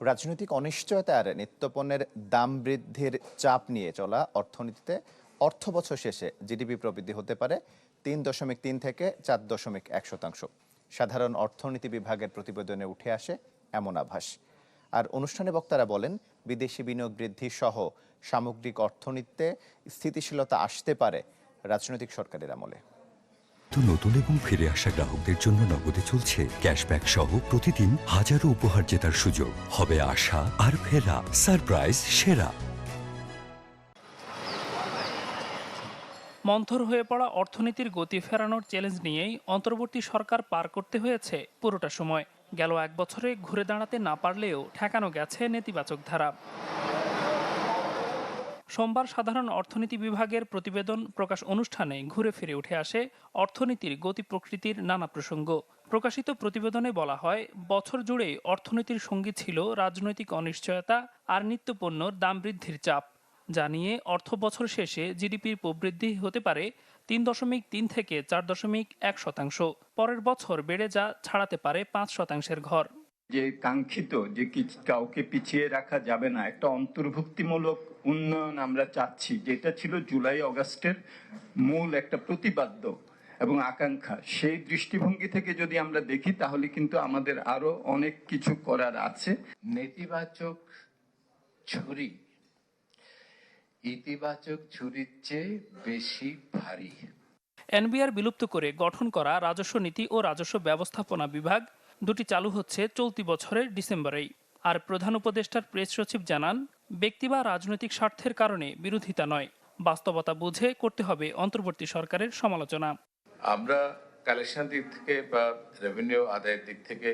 রাজনৈতিক অনিশ্চয়তা আর নিত্যপণ্যের দাম বৃদ্ধির চাপ নিয়ে চলা অর্থনীতিতে অর্থ বছর শেষে জিডিপি প্রবৃদ্ধি হতে পারে তিন দশমিক তিন থেকে চার দশমিক এক শতাংশ। সাধারণ অর্থনীতি বিভাগের প্রতিবেদনে উঠে আসে এমন আভাস। আর অনুষ্ঠানে বক্তারা বলেন, বিদেশি বিনিয়োগ বৃদ্ধি সহ সামগ্রিক অর্থনীতিতে স্থিতিশীলতা আসতে পারে রাজনৈতিক সরকারের আমলে। নতুন এবং ফিরে আসা গ্রাহকদের জন্য নগদে চলছে ক্যাশব্যাক সহ প্রতিদিন হাজারো উপহার জেতার সুযোগ। হবে আশা আর ফেরা সারপ্রাইজ সেরা। মন্থর হয়ে পড়া অর্থনীতির গতি ফেরানোর চ্যালেঞ্জ নিয়েই অন্তর্বর্তী সরকার পার করতে হয়েছে পুরোটা সময়। গেল এক বছরে ঘুরে দাঁড়াতে না পারলেও ঠেকানো গেছে নেতিবাচক ধারা। সোমবার সাধারণ অর্থনীতি বিভাগের প্রতিবেদন প্রকাশ অনুষ্ঠানে ঘুরে ফিরে উঠে আসে অর্থনীতির গতি প্রকৃতির নানা প্রসঙ্গ। প্রকাশিত প্রতিবেদনে বলা হয়, বছর জুড়ে অর্থনীতির সঙ্গী ছিল রাজনৈতিক অনিশ্চয়তা আর নিত্যপণ্যর দাম বৃদ্ধির চাপ। যা নিয়ে অর্থ বছর শেষে জিডিপির প্রবৃদ্ধি হতে পারে তিন দশমিক তিন থেকে চার দশমিক এক শতাংশ। পরের বছর বেড়ে যা ছাড়াতে পারে পাঁচ শতাংশের ঘর। যে কাঙ্ক্ষিত যে কাউকে পিছিয়ে রাখা যাবে না একটা অন্তর্ভুক্তিমূলক উন্নয়ন আমরা চাচ্ছি যেটা ছিল জুলাই অগাস্টের মূল একটা প্রতিপাদ্য এবং আকাঙ্ক্ষা। সেই দৃষ্টিভঙ্গি থেকে যদি আমরা দেখি তাহলে কিন্তু আমাদের আরও অনেক কিছু করার আছে। নেতিবাচক ছুরি। ইতিবাচক ছুরির চেয়ে বেশি ভারী। এনবিআর বিলুপ্ত করে গঠন করা রাজস্ব নীতি ও রাজস্ব ব্যবস্থাপনা বিভাগ দুটি চালু হচ্ছে চলতি বছরের ডিসেম্বরেই। আর প্রধান উপদেষ্টার প্রেস সচিব জানান ব্যক্তি বা রাজনৈতিক স্বার্থের কারণে বিরোধিতা নয়। বাস্তবতা বুঝে করতে হবে অন্তর্বর্তী সরকারের সমালোচনা। আমরা কালেকশন দিক থেকে বা রেভিনিউ আদায়ের দিক থেকে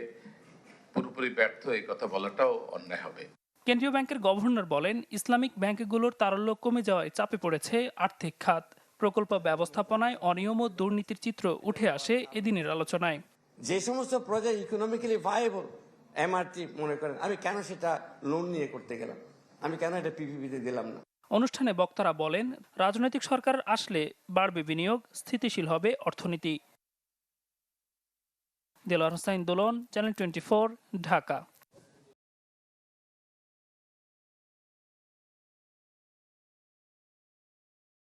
পুরোপুরি ব্যর্থ এই কথা বলাটাও অন্যায় হবে। কেন্দ্রীয় ব্যাংকের গভর্নর বলেন ইসলামিক ব্যাংকগুলোর তারল্য কমে যাওয়ায় চাপে পড়েছে আর্থিক খাত। প্রকল্প ব্যবস্থাপনায় অনিয়ম ও দুর্নীতির চিত্র উঠে আসে এদিনের আলোচনায়। যে সমস্ত প্রজেক্ট ইকোনমিক্যালি ভাইবল এমআরটি মনে করেন, আমি কেন সেটা লোন নিয়ে করতে গেলাম? আমি কেন এটা পিপিপিতে দিলাম না? অনুষ্ঠানে বক্তারা বলেন, রাজনৈতিক সরকার আসলে বাড়বে বিনিয়োগ, স্থিতিশীল হবে অর্থনীতি। Delwar Hossain Dolon channel twenty Dhaka.